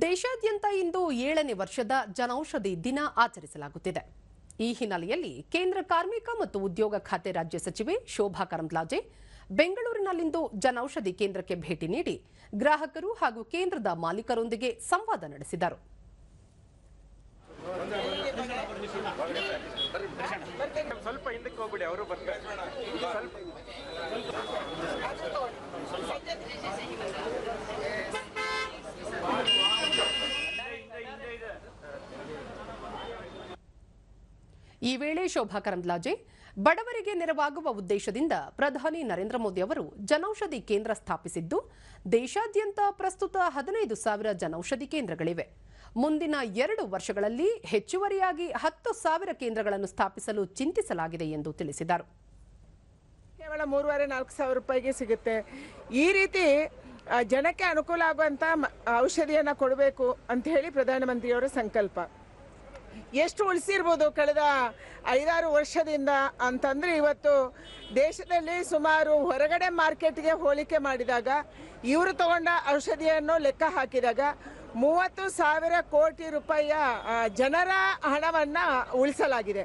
ದೇಶಾದ್ಯಂತ ಇಂದು ಏಳನೇ ವರ್ಷದ ಜನೌಷಧಿ ದಿನ ಆಚರಿಸಲಾಗುತ್ತಿದೆ. ಈ ಹಿನ್ನೆಲೆಯಲ್ಲಿ ಕೇಂದ್ರ ಕಾರ್ಮಿಕ ಮತ್ತು ಉದ್ಯೋಗ ಖಾತೆ ರಾಜ್ಯ ಸಚಿವೆ ಶೋಭಾ ಕರಂದ್ಲಾಜೆ ಬೆಂಗಳೂರಿನಲ್ಲಿಂದು ಜನೌಷಧಿ ಕೇಂದ್ರಕ್ಕೆ ಭೇಟಿ ನೀಡಿ ಗ್ರಾಹಕರು ಹಾಗೂ ಕೇಂದ್ರದ ಮಾಲೀಕರೊಂದಿಗೆ ಸಂವಾದ ನಡೆಸಿದರು. ಸ್ವಲ್ಪ ಹಿಂದಕ್ಕೆ ಹೋಗ್ಬಿಡಿ ಅವರು ಬರ್ತಾರೆ ಸ್ವಲ್ಪ ಈ ವೇಳೆ ಶೋಭಾ ಕರಂದ್ಲಾಜೆ, ಬಡವರಿಗೆ ನೆರವಾಗುವ ಉದ್ದೇಶದಿಂದ ಪ್ರಧಾನಿ ನರೇಂದ್ರ ಮೋದಿ ಅವರು ಜನೌಷಧಿ ಕೇಂದ್ರ ಸ್ಥಾಪಿಸಿದ್ದು, ದೇಶಾದ್ಯಂತ ಪ್ರಸ್ತುತ ಹದಿನೈದು ಸಾವಿರ ಜನೌಷಧಿ ಕೇಂದ್ರಗಳಿವೆ. ಮುಂದಿನ ಎರಡು ವರ್ಷಗಳಲ್ಲಿ ಹೆಚ್ಚುವರಿಯಾಗಿ ಹತ್ತು ಸಾವಿರ ಕೇಂದ್ರಗಳನ್ನು ಸ್ಥಾಪಿಸಲು ಚಿಂತಿಸಲಾಗಿದೆ ಎಂದು ತಿಳಿಸಿದರು. ಕೇವಲ ಮೂರುವರೆ ನಾಲ್ಕು ಸಾವಿರ ರೂಪಾಯಿಗೆ ಸಿಗುತ್ತೆ. ಈ ರೀತಿ ಜನಕ್ಕೆ ಅನುಕೂಲ ಆಗುವಂಥ ಮ- ಔಷಧಿಯನ್ನು ಕೊಡಬೇಕು ಅಂತ ಹೇಳಿ ಪ್ರಧಾನಮಂತ್ರಿಯವರ ಸಂಕಲ್ಪ. ಎಷ್ಟು ಉಳಿಸಿರ್ಬೋದು ಕಳೆದ ಐದಾರು ವರ್ಷದಿಂದ ಅಂತಂದರೆ ಇವತ್ತು ದೇಶದಲ್ಲಿ ಸುಮಾರು ಹೊರಗಡೆ ಮಾರ್ಕೆಟ್ಗೆ ಹೋಲಿಕೆ ಮಾಡಿದಾಗ ಇವರು ತಗೊಂಡ ಔಷಧಿಯನ್ನು ಲೆಕ್ಕ ಹಾಕಿದಾಗ ಮೂವತ್ತು ಸಾವಿರ ಕೋಟಿ ರೂಪಾಯಿಯ ಜನರ ಹಣವನ್ನು ಉಳಿಸಲಾಗಿದೆ.